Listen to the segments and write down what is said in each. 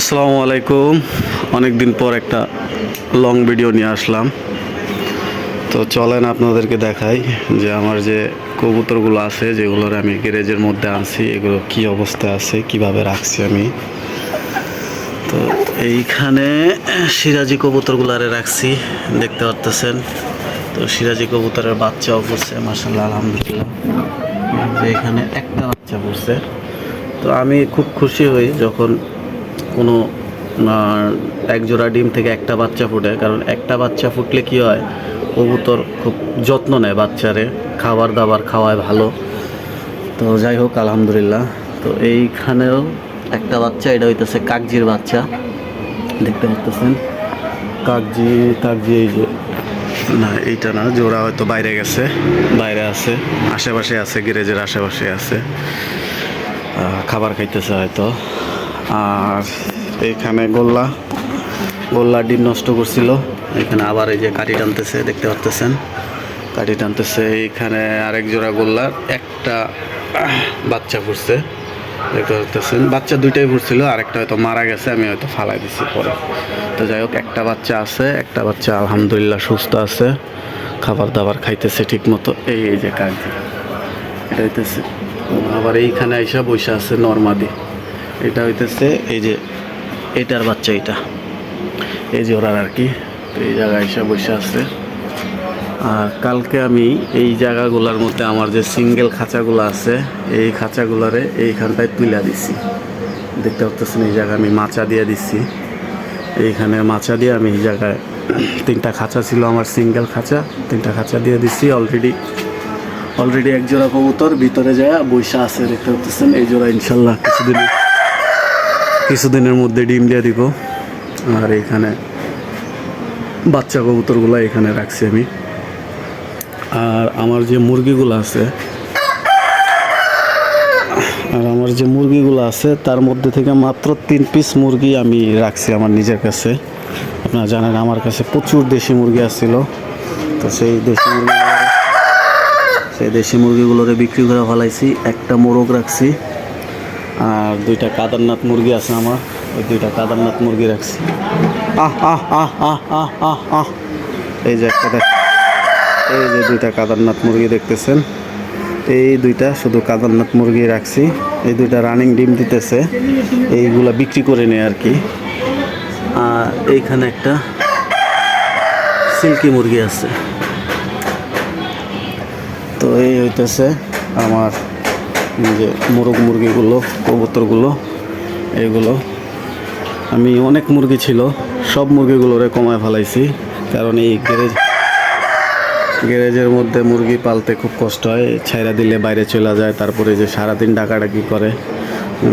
আসসালামু আলাইকুম। অনেক দিন পর একটা লং ভিডিও নিয়ে আসলাম। তো চলেন আপনাদেরকে দেখাই যে আমার যে কবুতরগুলো আছে, যেগুলোর আমি গ্যারেজের মধ্যে আনছি, এগুলো কি অবস্থায় আছে, কীভাবে রাখছি আমি। তো এইখানে সিরাজি কবুতরগুলারে রাখছি, দেখতে পারতেছেন। তো সিরাজি কবুতরের বাচ্চাও পড়ছে মার্শাল্লাহ আলহামদুলিল্লাহ। যে এখানে একটা বাচ্চা পড়ছে। তো আমি খুব খুশি হই যখন কোনো এক জোড়া ডিম থেকে একটা বাচ্চা ফুটে কারণ একটা বাচ্চা ফুটলে কি হয় কবুতর খুব যত্ন নেয় বাচ্চারে খাবার দাবার খাওয়ায় ভালো। তো যাই হোক আলহামদুলিল্লাহ। তো এইখানেও একটা বাচ্চা এটা হইতেছে কাকজির বাচ্চা। দেখতে পাচ্ছেন কাকজি কাকজি এই যে। না এইটা না জোড়া হয়তো বাইরে গেছে। বাইরে আছে। আশেপাশে আছে গ্যারেজের আশেপাশে আছে। খাবার খাইতেছে হয়তো। আর এইখানে গোল্লা গোল্লা ডিম নষ্ট করছিল। এখানে আবার এই যে কাটি টানতেছে, দেখতে পাচ্তেছেন কাটি টানতেছে, এইখানে আরেক জোড়া গোল্লার একটা বাচ্চা ফুটছে, দেখতে পাচ্তেছেন বাচ্চা দুইটাই ফুটছিল, আরেকটা হয়তো মারা গেছে, আমি হয়তো ফালাই দিছি পরে। তো যাই হোক, একটা বাচ্চা আছে, একটা বাচ্চা আলহামদুলিল্লাহ সুস্থ আছে, খাবার দাবার খাইতেছে ঠিক মতো এই এই যে কাজ এটা হইতেছে। আবার এইখানে আইসা বসে আছে নর্মাদি। এটা হইতেছে এই যে এটার বাচ্চা এটা। এই যে ওরার আর কি এই জায়গায় এসে বসে আছে। আর কালকে আমি এই জায়গাগুলোর মধ্যে আমার যে সিঙ্গেল খাঁচাগুলো আছে, এই খাঁচাগুলোরে এইখানটায় তুলে দিছি। দেখতে পাচ্ছেন এই জায়গায় আমি মাচা দিয়ে দিচ্ছি এইখানে মাচা দিয়ে আমি এই জায়গায় তিনটা খাঁচা ছিল আমার সিঙ্গেল খাঁচা, তিনটা খাঁচা দিয়ে দিচ্ছি অলরেডি অলরেডি এক জোড়া কবুতর ভিতরে যায় বৈশা আছে, দেখতে পাচ্ছেন এই জোড়া ইনশাল্লাহ কিছুদিন কিছুদিনের মধ্যে ডিম দিয়ে দিব। আর এখানে বাচ্চা কবুতরগুলো এখানে রাখছি আমি। আর আমার যে মুরগিগুলো আছে, আর আমার যে মুরগিগুলো আছে, তার মধ্যে থেকে মাত্র তিন পিস মুরগি আমি রাখছি আমার নিজের কাছে। আপনারা জানেন আমার কাছে প্রচুর দেশি মুরগি আসছিল। তো সেই দেশি মুরগি সেই দেশি মুরগিগুলোরে বিক্রি করে ফেলাইছি। একটা মোরগ রাখছি। আর দুইটা কাদারনাথ মুরগি আছে আমার। ওই দুইটা কাদারনাথ মুরগি রাখছি। আহ আহ আহ আহ আহ আহ এই যে একটা এই যে দুইটা কাদারনাথ মুরগি দেখতেছেন। এই দুইটা শুধু কাদারনাথ মুরগি রাখছি। এই দুইটা রানিং ডিম দিতেছে। এইগুলা বিক্রি করে নেয় আর কি। আর এইখানে একটা সিল্কি মুরগি আছে। তো এই হইতেছে আমার যে মোরগ মুরগিগুলো, কবুতরগুলো এইগুলো আমি অনেক মুরগি ছিল, সব মুরগিগুলোরে কমায় ফেলাইছি, কারণ এই গ্যারেজ গ্যারেজের মধ্যে মুরগি পালতে খুব কষ্ট হয়, ছাইরা দিলে বাইরে চলে যায়, তারপরে যে সারাদিন ডাকাডাকি করে।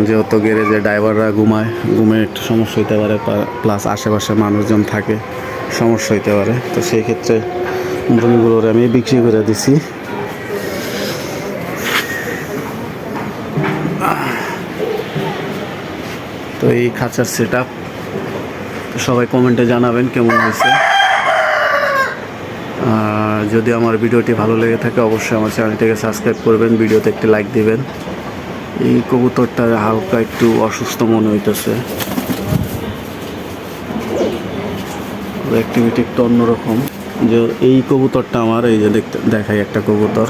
যেহেতু গ্যারেজে ড্রাইভাররা ঘুমায়, ঘুমে একটু সমস্যা হইতে পারে প্লাস আশেপাশে মানুষজন থাকে, সমস্যা হইতে পারে। তো সেই ক্ষেত্রে মুরগিগুলোর আমি বিক্রি করে দিছি। তো এই খাঁচার সেট সবাই কমেন্টে জানাবেন কেমন হয়েছে। যদি আমার ভিডিওটি ভালো লেগে থাকে, অবশ্যই আমার চ্যানেলটিকে সাবস্ক্রাইব করবেন, ভিডিওতে একটি লাইক দিবেন। এই কবুতরটা হালকা একটু অসুস্থ মনে হইতেছে। অ্যাক্টিভিটি একটু অন্যরকম। যে এই কবুতরটা আমার, এই যে দেখতে দেখাই একটা কবুতর।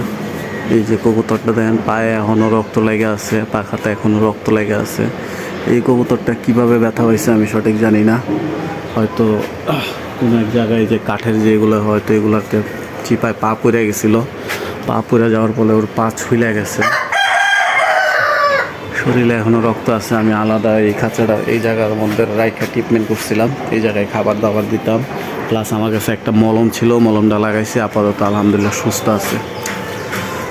এই যে কবুতরটা দেখেন পায়ে এখনও রক্ত লেগে আছে পাখাতে এখনও রক্ত লেগে আছে। এই কবুতরটা কীভাবে ব্যথা হয়েছে আমি সঠিক জানি না। হয়তো কোনো এক জায়গায় যে কাঠের যেগুলো হয়তো এগুলোতে চিপায় পা পড়ে গেছিল। পা পড়ে যাওয়ার ফলে ওর পা ছুইলে গেছে। শরীরে এখনও রক্ত আছে, আমি আলাদা এই খাঁচাটা এই জায়গার মধ্যে রাইখা ট্রিটমেন্ট করছিলাম। এই জায়গায় খাবার দাবার দিতাম। প্লাস আমার কাছে একটা মলম ছিল, মলমটা লাগাইছি, আপাতত আলহামদুলিল্লাহ সুস্থ আছে।